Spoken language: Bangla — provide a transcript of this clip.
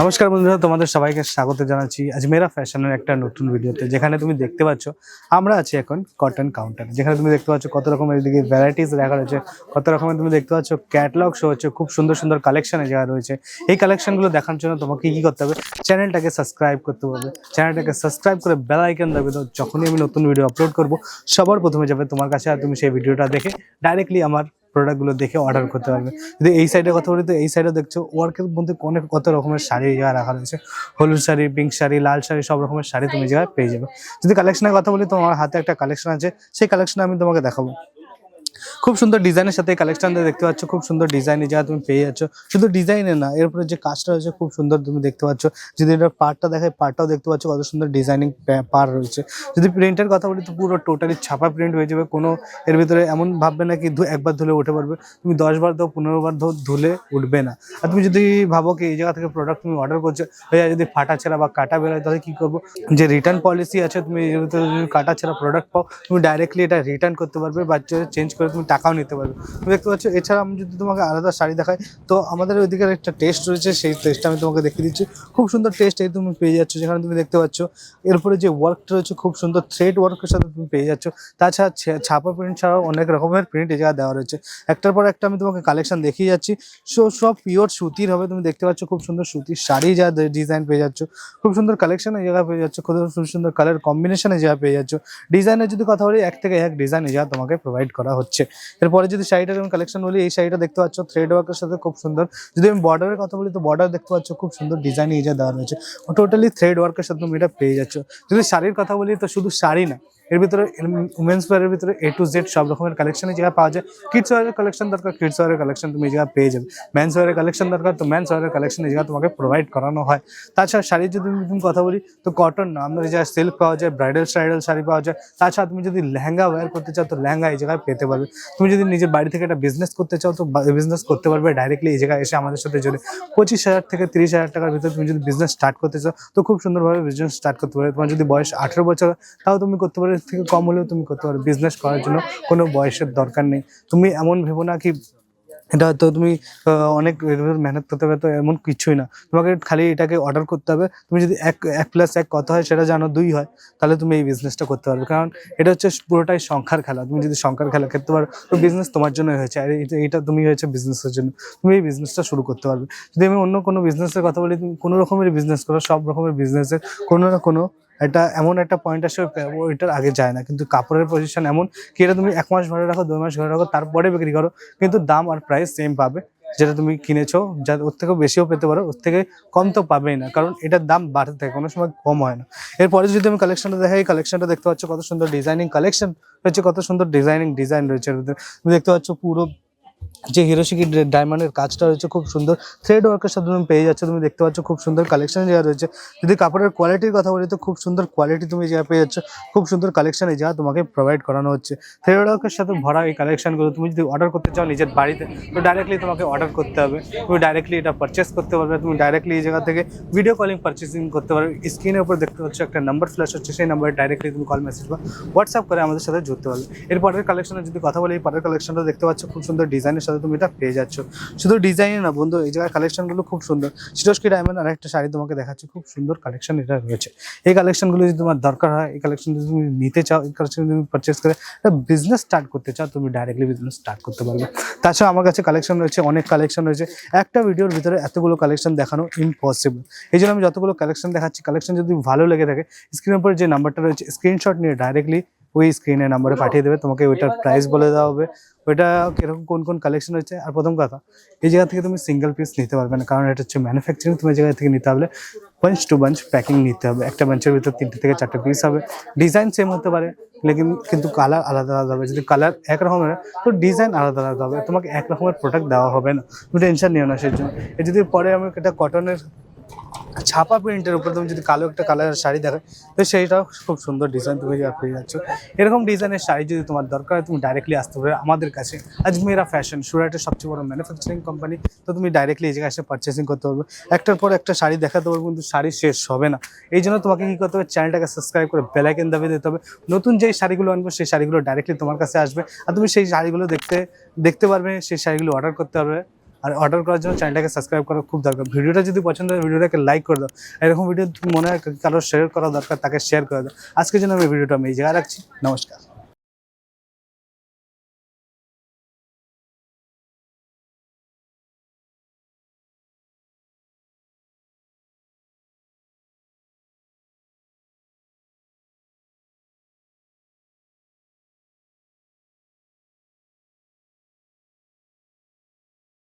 নমস্কার বন্ধুরা, তোমাদের সবাইকে স্বাগত জানাচ্ছি। আজমেরা ফ্যাশনের একটা নতুন ভিডিওতে, যেখানে তুমি দেখতে পাচ্ছ, আমরা আছি এখন কটন কাউন্টার যেখানে তুমি দেখতে পাচ্ছ কত রকমের এদিকে ভ্যারাইটিস দেখা রয়েছে কত রকমের তুমি দেখতে পাচ্ছ ক্যাটলগ শো হচ্ছে, খুব সুন্দর সুন্দর কালেকশনে যা রয়েছে। এই কালেকশনগুলো দেখার জন্য তোমাকে কি করতে হবে চ্যানেলটাকে সাবস্ক্রাইব করতে হবে। চ্যানেলটাকে সাবস্ক্রাইব করে বেল আইকন দেবে তো যখনই আমি নতুন ভিডিও আপলোড করব, সবার প্রথমে যাবে তোমার কাছে, আর তুমি সেই ভিডিওটা দেখে ডাইরেক্টলি আমার প্রোডাক্টগুলো দেখে অর্ডার করতে পারবে। যদি এই সাইডের কথা বলি তো এই সাইডে দেখছ ওয়ার্কের মধ্যে অনেক কত রকমের শাড়ি জায়গায় রাখা রয়েছে। হলুদ শাড়ি পিঙ্ক শাড়ি লাল শাড়ি সব রকমের শাড়ি তুমি জায়গায় পেয়ে যাবে। যদি কালেকশনের কথা বলি তোমার হাতে একটা কালেকশন আছে সেই কালেকশন আমি তোমাকে দেখাবো। খুব সুন্দর ডিজাইনের সাথে কালেকশন দেখতে পাচ্ছ, খুব সুন্দর ডিজাইন যা তুমি পেয়ে যাচ্ছ। শুধু ডিজাইনে না এরপরে যে কাজটা রয়েছে খুব সুন্দর তুমি দেখতে পাচ্ছ। যদি এটা পার্টটা দেখায় পার্টটাও দেখতে পাচ্ছ কত সুন্দর ডিজাইনিং পার রয়েছে। যদি প্রিন্টের কথা বলি তো পুরো টোটালি ছাপা প্রিন্ট হয়ে যাবে, কোনো এর ভিতরে এমন ভাববে না কি ধু- একবার ধুলে উঠে পারবে তুমি দশ বার দাও পনেরো বার ধো ধুলে উঠবে না। আর তুমি যদি ভাবো কি এই জায়গা থেকে প্রোডাক্ট তুমি অর্ডার করছ হয়ে যদি ফাটা ছেঁড়া বা কাটা বেরোয়, তাহলে কি করব? যে রিটার্ন পলিসি আছে, তুমি কাটা ছেঁড়া প্রোডাক্ট পাও, তুমি ডাইরেক্টলি এটা রিটার্ন করতে পারবে বা চেঞ্জ করে তুমি টাকাও নিতে পারবে। তুমি দেখতে পাচ্ছ, এছাড়া আমি যদি তোমাকে আলাদা শাড়ি দেখাই, তো আমাদের ওইদিকের একটা টেস্ট রয়েছে, সেই টেস্টটা আমি তোমাকে দেখিয়ে দিচ্ছি। খুব সুন্দর টেস্ট এই তুমি পেয়ে যাচ্ছ, যেখানে তুমি দেখতে পাচ্ছ, এরপরে যে ওয়ার্কটা রয়েছে, খুব সুন্দর থ্রেড ওয়ার্কের সাথে তুমি পেয়ে যাচ্ছ। তাছাড়া ছাপা প্রিন্ট ছাড়াও অনেক রকমের প্রিন্ট এই জায়গায় দেওয়া রয়েছে। একটার পর একটা আমি তোমাকে কালেকশন দেখিয়ে যাচ্ছি। সো, সব পিওর সুতির হবে, তুমি দেখতে পাচ্ছ, খুব সুন্দর সুতির শাড়ি যা ডিজাইন পেয়ে যাচ্ছ। খুব সুন্দর কালেকশন এই জায়গায় পেয়ে যাচ্ছ, খুব সুন্দর কালার কম্বিনেশন জায়গায় পেয়ে যাচ্ছ। ডিজাইনের যদি কথা বলি, এক থেকে এক ডিজাইন এই জায়গা তোমাকে প্রোভাইড করা হচ্ছে। এরপরে যদি শাড়িটার আমি কালেকশন বলি, এই শাড়িটা দেখতে পাচ্ছ থ্রেড ওয়ার্কের সাথে খুব সুন্দর। যদি আমি বর্ডারের কথা বলি, তো বর্ডার দেখতে পাচ্ছ, খুব সুন্দর ডিজাইন এই যে দেওয়া রয়েছে। টোটালি থ্রেড ওয়ার্কের সাথে তুমি এটা পেয়ে যাচ্ছ। যদি শাড়ির কথা বলি, তো শুধু শাড়ি না এর ভিতরে উমেন্স ওয়ারের ভিতরে এ টু জেড সব রকমের কালেকশন এই জায়গায় পাওয়া যায়। কিডস ওয়ারের কালেকশন দরকার কিডস ওয়ারের কালেকশন তুমি এই জায়গায় পেয়ে যাবে। ম্যান্স ওয়ারের কালেকশন দরকার, তো ম্যান্স ওয়ারের কালেকশন এই জায়গায় তোমাকে প্রোভাইড করানো হয়। তাছাড়া শাড়ির যদি তুমি কথা বলি, তো কটন না আমাদের জায়গায় সিল্ক পাওয়া যায় ব্রাইডাল স্টাইডাল শাড়ি পাওয়া যায়। তাছাড়া তুমি যদি লেহেঙ্গা ওয়্যার করতে চাও, তো লেহেঙ্গা এই জায়গায় পেতে পারবে। তুমি যদি নিজের বাড়ি থেকে একটা বিজনেস করতে চাও, তো বিজনেস করতে পারবে ডাইরেক্টলি এই জায়গায় এসে আমাদের সাথে জড়ে পঁচিশ হাজার থেকে তিরিশ হাজার টাকার ভিতরে তুমি যদি বিজনেস স্টার্ট করতে চাও, তো খুব সুন্দরভাবে বিজনেস স্টার্ট করতে পারবে। তোমার যদি বয়স আঠেরো বছর তাও তুমি করতে পারবে এর থেকে কম হলেও তুমি করতে পারো। বিজনেস করার জন্য কোনো বয়সের দরকার নেই। তুমি এমন ভেবো না কি, এটা হয়তো তুমি অনেক মেহনত করতে হবে তো এমন কিছুই না। তোমাকে খালি এটাকে অর্ডার করতে হবে। তুমি যদি এক এক প্লাস এক কত হয় সেটা জানো দুই হয়, তাহলে তুমি এই বিজনেসটা করতে পারবে। কারণ এটা হচ্ছে পুরোটাই সংখ্যার খেলা। তুমি যদি সংখ্যার খেলা খেলতে পারো, তো বিজনেস তোমার জন্য হয়েছে। আর এটা তুমি হয়েছে বিজনেসের জন্য। তুমি এই বিজনেসটা শুরু করতে পারবে। যদি আমি অন্য কোনো বিজনেসের কথা বলি, তুমি কোনো রকমের বিজনেস করো, সব রকমের বিজনেসের কোনো না কোনো এটা এমন একটা পয়েন্ট আসে ওইটার আগে যায় না। কিন্তু কাপড়ের পজিশন এমন কি, এটা তুমি এক মাস ঘরে রাখো, দুই মাস ঘরে রাখো, তারপরে বিক্রি করো, কিন্তু দাম আর প্রাইস সেম পাবে। যেটা তুমি কিনেছো, যা ওর থেকেও বেশিও পেতে পারো, ওর থেকে কম তো পাবেই না, কারণ এটার দাম বাড়তে থাকে, কোনো সময় কম হয় না। এরপরে যদি আমি কালেকশনটা দেখাই, এই কালেকশনটা দেখতে পাচ্ছ কত সুন্দর ডিজাইনিং কালেকশন রয়েছে, কত সুন্দর ডিজাইনিং ডিজাইন রয়েছে। তুমি দেখতে পাচ্ছ পুরো যে হিরোশিকি ডায়মন্ডের কাজটা রয়েছে খুব সুন্দর। থ্রেড ওয়ার্কের সাথে তুমি পেয়ে যাচ্ছ, তুমি দেখতে পাচ্ছ খুব সুন্দর কালেকশন যা রয়েছে। যদি কাপড়ের কোয়ালিটির কথা বলি তো খুব সুন্দর কোয়ালিটি তুমি যা পেয়ে যাচ্ছ। খুব সুন্দর কালেকশন এই জায়গা তোমাকে প্রোভাইড করানো হচ্ছে। থ্রেড ওয়ার্কের সাথে ভরা এই কালেকশনগুলো তুমি যদি অর্ডার করতে চাও নিজের বাড়িতে, তো ডাইরেক্টলি তোমাকে অর্ডার করতে হবে। তুমি ডাইরেক্টলি এটা পারচেস করতে পারবে। তুমি ডাইরেক্টলি এই জায়গা থেকে ভিডিও কলিং পারচেসিং করতে পারবে। স্ক্রিনের উপর দেখতে পাচ্ছ একটা নাম্বার ফ্ল্যাশ হচ্ছে, সেই নাম্বারে ডাইরেক্টলি তুমি কল মেসেজ বা হোয়াটসঅ্যাপ করে আমাদের সাথে যুক্ত পারবে এর পরের কালেকশনের যদি কথা বলি, এই পরের কালেকশনটা দেখতে পাচ্ছ খুব সুন্দর ডিজাইনের সাথে তুমি এটা পেয়ে যাচ্ছ। শুধু ডিজাইনে না বন্ধু, এই জায়গায় কালেকশনগুলো খুব সুন্দর। সিরস্কি ডায়মন্ড আর একটা শাড়ি তোমাকে দেখাচ্ছি, খুব সুন্দর কালেকশন এটা রয়েছে। এই কালেকশনগুলো যদি তোমার দরকার হয়, এই কালেকশন যদি তুমি নিতে চাও, এই কালেকশন তুমি পারচেস করে বিজনেস স্টার্ট করতে চাও, তুমি ডাইরেক্টলি বিজনেস স্টার্ট করতে পারবে। তাছাড়া আমার কাছে কালেকশন রয়েছে, অনেক কালেকশন রয়েছে। একটা ভিডিওর ভিতরে এতগুলো কালেকশন দেখানো ইম্পসিবল এই জন্য আমি যতগুলো কালেকশন দেখাচ্ছি কালেকশন যদি ভালো লেগে থাকে স্ক্রিনের উপর যে নাম্বারটা রয়েছে স্ক্রিনশট নিয়ে ডাইরেক্টলি ওই স্ক্রিনের নাম্বারে পাঠিয়ে দেবে তোমাকে ওইটার প্রাইস বলে দেওয়া হবে। ওইটা কীরকম কোন কোন কালেকশন হচ্ছে আর প্রথম কথা এই জায়গা থেকে তুমি সিঙ্গেল পিস নিতে পারবে না কারণ এটা হচ্ছে ম্যানুফ্যাকচারিং তুমি জায়গা থেকে নিতে হবে বাঞ্চ টু বাঞ্চ প্যাকিং নিতে হবে। একটা বাঞ্চের ভিতর তিনটে থেকে চারটে পিস হবে। ডিজাইন সেম হতে পারে লেকিন কিন্তু কালার আলাদা আলাদা হবে। যদি কালার এক রকমের হয়, তো ডিজাইন আলাদা আলাদা হবে। তোমাকে এক রকমের প্রোডাক্ট দেওয়া হবে না। তুমি টেনশন নিও না সেই জন্য। এ যদি পরে আমি একটা কটনের ছাপা প্রিন্টের উপর তুমি যদি কালো একটা কালারের শাড়ি দেখো, তো সেইটাও খুব সুন্দর ডিজাইন তুমি পেয়ে যাচ্ছ। এরকম ডিজাইনের শাড়ি যদি তোমার দরকার হয়, তুমি ডাইরেক্টলি আসতে পারবে আমাদের কাছে। আজমেরা ফ্যাশন সুরাটের সবচেয়ে বড় ম্যানুফ্যাকচারিং কোম্পানি তো তুমি ডাইরেক্টলি এই জায়গায় এসে পারচেসিং করতে পারবে। একটার পর একটা শাড়ি দেখাতে পারবে, কিন্তু শাড়ি শেষ হবে না। এই জন্য তোমাকে কী করতে হবে চ্যানেলটাকে সাবস্ক্রাইব করে বেলাইকেন দাবিয়ে দিতে হবে। নতুন যেই শাড়িগুলো আনব, সেই শাড়িগুলো ডাইরেক্টলি তোমার কাছে আসবে। আর তুমি সেই শাড়িগুলো দেখতে দেখতে পারবে, সেই শাড়িগুলো অর্ডার করতে পারবে। আর অর্ডার করার জন্য চ্যানেলটাকে সাবস্ক্রাইব করা খুব দরকার। ভিডিওটা যদি পছন্দ হয়, ভিডিওটাকে লাইক করে দাও। এরকম ভিডিও মনে হয় কারোর শেয়ার করা দরকার, তাকে শেয়ার করে দাও। আজকের জন্য আমি ভিডিওটা আমি এই জায়গায় রাখছি। নমস্কার।